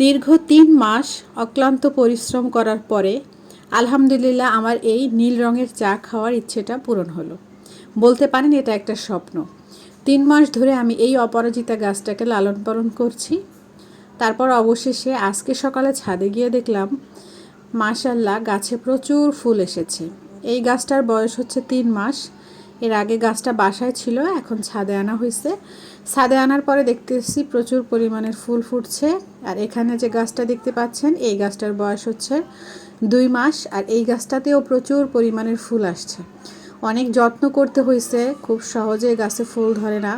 দীর্ঘ তিন মাস অক্লান্ত পরিশ্রম করার পরে, আলহামদুলিল্লাহ আমার এই নীল রঙের চা খাওয়ার ইচ্ছেটা পূরণ হলো। বলতে পারেন এটা একটা স্বপ্ন। তিন মাস ধরে আমি এই অপরাজিতা গাছটাকে লালন পালন করছি। তারপর অবশেষে আজকে সকালে ছাদে গিয়ে দেখলাম মাশাল্লাহ গাছে প্রচুর ফুল এসেছে। এই গাছটার বয়স হচ্ছে তিন মাস। এর আগে গাছটা বাসায় ছিল, এখন ছাদে আনা হয়েছে ছাদে আনার পরে দেখতেছি প্রচুর পরিমাণের ফুল ফুটছে। আর এখানে যে গাছটা দেখতে পাচ্ছেন, এই গাছটার বয়স হচ্ছে দুই মাস, আর এই গাছটাতেও প্রচুর পরিমাণের ফুল আসছে। অনেক যত্ন করতে হয়েছে খুব সহজে গাছে ফুল ধরে না।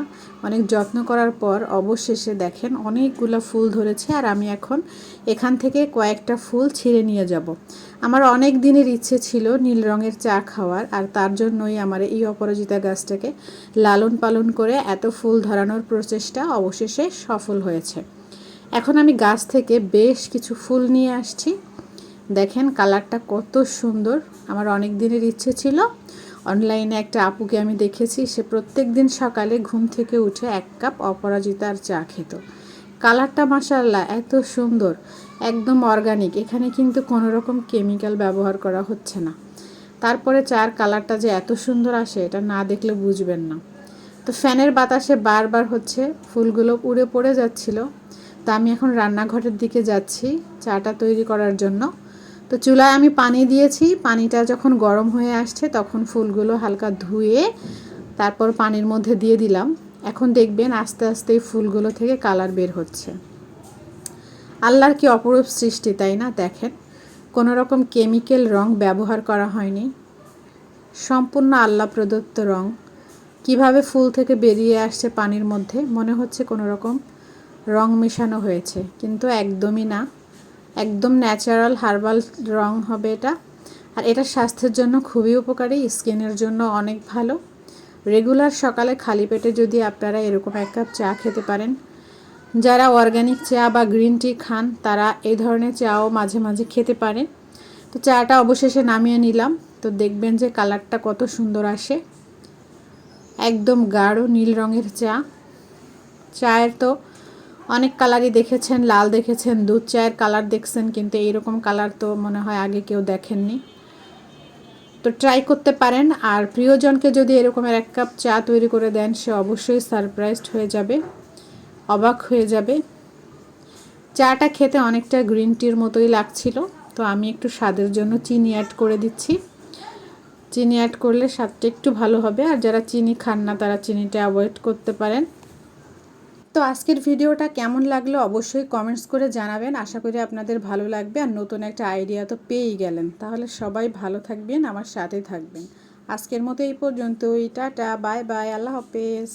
অনেক যত্ন করার পর অবশেষে দেখেন অনেকগুলো ফুল ধরেছে আর আমি এখন এখান থেকে কয়েকটা ফুল ছিঁড়ে নিয়ে যাব। আমার অনেক দিনের ইচ্ছে ছিল নীল রঙের চা খাওয়ার আর তার জন্যই আমার এই অপরাজিতা গাছটাকে লালন পালন করে এত ফুল ধরানোর প্রচেষ্টা অবশেষে সফল হয়েছে। এখন আমি গাছ থেকে বেশ কিছু ফুল নিয়ে আসছি। দেখেন কালারটা কত সুন্দর। আমার অনেক দিনের ইচ্ছে ছিল অনলাইনে একটা আপুকে আমি দেখেছি, সে প্রত্যেক দিন সকালে ঘুম থেকে উঠে এক কাপ অপরাজিতার চা খেত। কালারটা মাসাল্লাহ এত সুন্দর, একদম অর্গানিক। এখানে কিন্তু কোনো রকম কেমিক্যাল ব্যবহার করা হচ্ছে না। তারপরে চার কালারটা যে এত সুন্দর আসে, এটা না দেখলে বুঝবেন না। তো ফ্যানের বাতাসে বারবার হচ্ছে, ফুলগুলো উড়ে পড়ে যাচ্ছিল। তা আমি এখন রান্নাঘরের দিকে যাচ্ছি, চাটা তৈরি করার জন্য। তো চুলায় আমি পানি দিয়েছি। পানিটা যখন গরম হয়ে আসছে তখন ফুলগুলো হালকা ধুয়ে তারপর পানির মধ্যে দিয়ে দিলাম। এখন দেখবেন আস্তে আস্তে ফুলগুলো থেকে কালার বের হচ্ছে। আল্লাহর কি অপরূপ সৃষ্টি, তাই না? দেখেন, কোনো রকম কেমিক্যাল রং ব্যবহার করা হয়নি। সম্পূর্ণ আল্লাহ প্রদত্ত রং। কীভাবে ফুল থেকে বেরিয়ে আসছে পানির মধ্যে? মনে হচ্ছে কোনো রকম রং মেশানো হয়েছে, কিন্তু একদমই না। একদম ন্যাচারাল হার্বাল রং হবে এটা। আর এটা স্বাস্থ্যের জন্য খুবই উপকারী, স্কিনের জন্য অনেক ভালো। রেগুলার সকালে খালি পেটে যদি আপনারা এরকম এক কাপ চা খেতে পারেন, যারা অর্গ্যানিক চা বা গ্রিন টি খান, তারা এই ধরনের চাও মাঝে মাঝে খেতে পারেন। তো চাটা অবশেষে নামিয়ে নিলাম, তো দেখবেন যে কালারটা কত সুন্দর আসে। একদম গাঢ় নীল রঙের চা। চায়ের তো অনেক কালারই দেখেছেন, লাল দেখেছেন, দুধ চায়ের কালার দেখছেন, কিন্তু এইরকম কালার তো মনে হয় আগে কেউ দেখেননি। তো ট্রাই করতে পারেন, আর প্রিয়জনকে যদি এরকমের এক কাপ চা তৈরি করে দেন, সে অবশ্যই সারপ্রাইজড হয়ে যাবে, অবাক হয়ে যাবে। চাটা খেতে অনেকটা গ্রিন টির মতোই লাগছিল, তো আমি একটু স্বাদের জন্য চিনি অ্যাড করে দিচ্ছি। চিনি অ্যাড করলে স্বাদটা একটু ভালো হবে, আর যারা চিনি খান না, তারা চিনিটা অ্যাভয়েড করতে পারেন। তো আজকের ভিডিওটা কেমন লাগল অবশ্যই কমেন্টস করে জানাবেন। আশা করি আপনাদের ভালো লাগবে আর নতুন একটা আইডিয়া তো পেয়েই গেলেন। তাহলে সবাই ভালো থাকবেন, আমার সাথে থাকবেন। আজকের মতো এই পর্যন্ত ওই টাটা বাই বাই আল্লাহ হাফেজ।